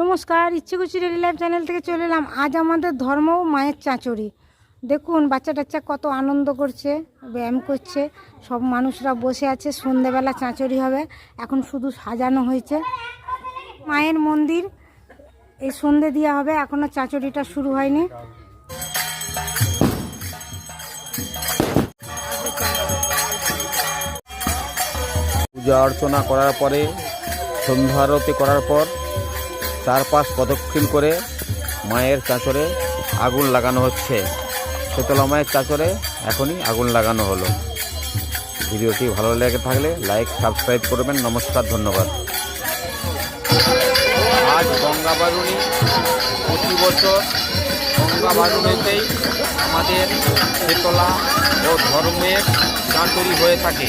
নমস্কার, ইচ্ছেকুচি ready life channel থেকে চলে এলাম। আজ আমাদের ধর্ম মায়ের চাঁচড়ি। দেখুন বাচ্চা টাচ্চা কত আনন্দ করছে, ব্যায়াম করছে, সব মানুষরা বসে আছে, সন্ধেবেলা চাঁচড়ি হবে, এখন শুধু সাজানো হয়েছে। মায়ের মন্দির, এই সন্ধে দেওয়া হবে এখনও চাঁচড়িটা শুরু হয়নি। পূজা অর্চনা করার পরে, সন্ধ্যা আরতি করার পর চারপাশ প্রদক্ষিণ করে মায়ের চাঁচরে আগুন লাগানো হচ্ছে। শীতলা মায়ের চাঁচরে এখনই আগুন লাগানো হলো। ভিডিওটি ভালো লেগে থাকলে লাইক, সাবস্ক্রাইব করবেন। নমস্কার, ধন্যবাদ। আজ গঙ্গা বারুণী প্রতি বছর গঙ্গা বারুণীতেই আমাদের শীতলা ও ধর্মের চাঁচরি হয়ে থাকে।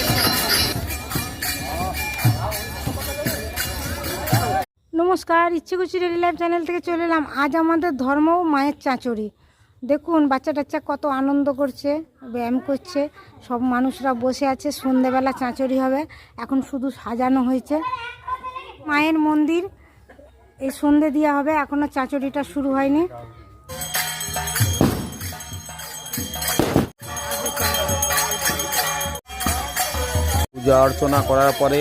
নমস্কার, ইচ্ছেকুচি রেডি লাইফ চ্যানেল থেকে চলে এলাম। আজ আমাদের ধর্ম মায়ের চাঁচড়ি। দেখুন বাচ্চা টাচ্চা কত আনন্দ করছে, ব্যায়াম করছে, সব মানুষরা বসে আছে, সন্ধেবেলা চাঁচড়ি হবে, এখন শুধু সাজানো হয়েছে। মায়ের মন্দির, এই সন্ধে দেওয়া হবে এখনও চাঁচড়িটা শুরু হয়নি। পূজা অর্চনা করার পরে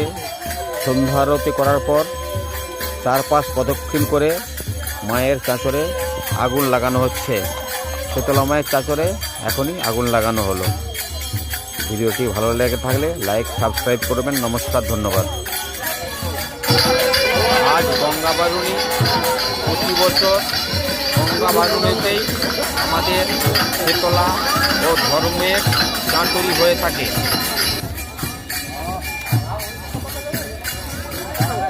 সন্ধ্যা আরতি করার পর চারপাশ প্রদক্ষিণ করে মায়ের চাঁচরে আগুন লাগানো হচ্ছে। শীতলা মায়ের চাঁচরে এখনই আগুন লাগানো হলো। ভিডিওটি ভালো লেগে থাকলে লাইক, সাবস্ক্রাইব করবেন। নমস্কার, ধন্যবাদ। আজ গঙ্গা বারুণী প্রতি বছর গঙ্গা বারুণীতেই আমাদের শীতলা ও ধর্মের চাঁচরি হয়ে থাকে।